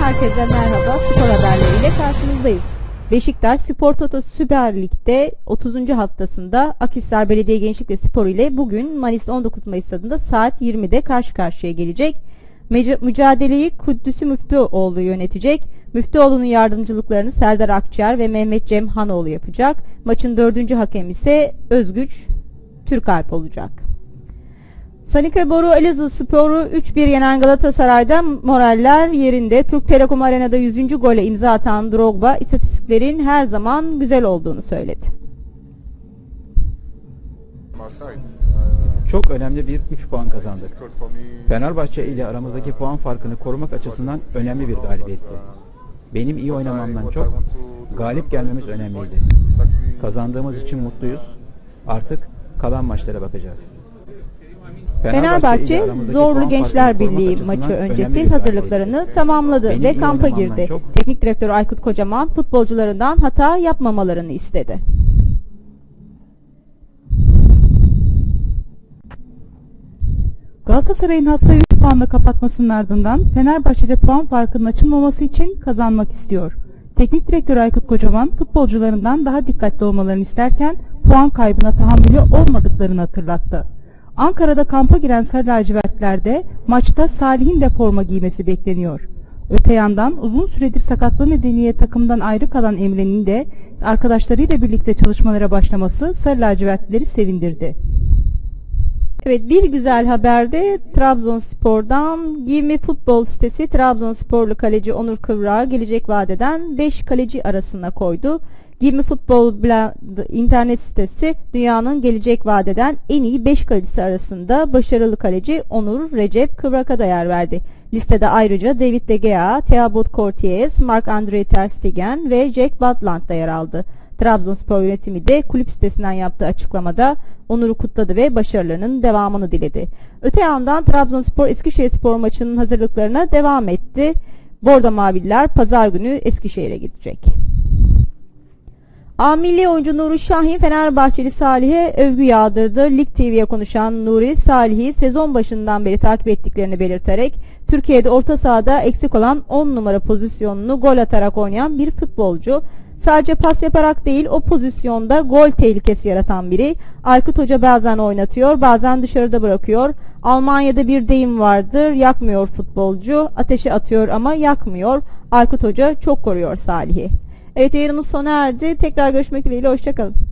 Herkese merhaba. Spor haberleriyle karşınızdayız. Beşiktaş Spor Toto Süper Lig'de 30. haftasında Akhisar Belediye Gençlik ve Spor ile bugün Manisa 19 Mayıs stadında saat 20'de karşı karşıya gelecek. Mücadeleyi Kuddüsü Müftüoğlu yönetecek. Müftüoğlu'nun yardımcılıklarını Serdar Akçar ve Mehmet Cem Hanoğlu yapacak. Maçın dördüncü hakem ise Özgüç Türkalp olacak. Sanika Boru Elazığ Sporu 3-1 yenen Galatasaray'da moraller yerinde. Türk Telekom Arena'da 100. gole imza atan Drogba istatistiklerin her zaman güzel olduğunu söyledi. Çok önemli bir 3 puan kazandık. Fenerbahçe ile aramızdaki puan farkını korumak açısından önemli bir galibiyetti. Benim iyi oynamamdan çok galip gelmemiz önemliydi. Kazandığımız için mutluyuz. Artık kalan maçlara bakacağız. Fenerbahçe Zorlu Gençler Birliği maçı öncesi hazırlıklarını tamamladı Benim ve kampa girdi. çok- Teknik direktör Aykut Kocaman futbolcularından hata yapmamalarını istedi. Galatasaray'ın haftayı 3 puanla kapatmasının ardından Fenerbahçe'de puan farkının açılmaması için kazanmak istiyor. Teknik direktör Aykut Kocaman futbolcularından daha dikkatli olmalarını isterken puan kaybına tahammülü olmadıklarını hatırlattı. Ankara'da kampa giren Sarı lacivertlerde maçta Salih'in de forma giymesi bekleniyor. Öte yandan uzun süredir sakatlığı nedeniyle takımdan ayrı kalan Emre'nin de arkadaşlarıyla birlikte çalışmalara başlaması Sarı lacivertlileri sevindirdi. Evet bir güzel haber de Trabzonspor'dan Giyimi Futbol sitesi Trabzonsporlu kaleci Onur Kıvrak'ı gelecek vadeden 5 kaleci arasına koydu. Giyimi Futbol Bla- internet sitesi dünyanın gelecek vadeden en iyi 5 kalecisi arasında başarılı kaleci Onur Recep Kıvrak'a da yer verdi. Listede ayrıca David De Gea, Thiago Courtois, Marc-André Ter Stegen ve Jack Butland da yer aldı. Trabzonspor yönetimi de kulüp sitesinden yaptığı açıklamada Onur'u kutladı ve başarılarının devamını diledi. Öte yandan Trabzonspor Eskişehirspor maçının hazırlıklarına devam etti. Bordo Maviller pazar günü Eskişehir'e gidecek. A milli oyuncu Nuri Şahin Fenerbahçeli Salih'e övgü yağdırdı. Lig TV'ye konuşan Nuri, Salih'i sezon başından beri takip ettiklerini belirterek Türkiye'de orta sahada eksik olan 10 numara pozisyonunu gol atarak oynayan bir futbolcu. Sadece pas yaparak değil o pozisyonda gol tehlikesi yaratan biri. Aykut Hoca bazen oynatıyor bazen dışarıda bırakıyor. Almanya'da bir deyim vardır yakmıyor futbolcu ateşe atıyor ama yakmıyor. Aykut Hoca çok koruyor Salih'i. Evet yayınımız sona erdi. Tekrar görüşmek dileğiyle hoşçakalın.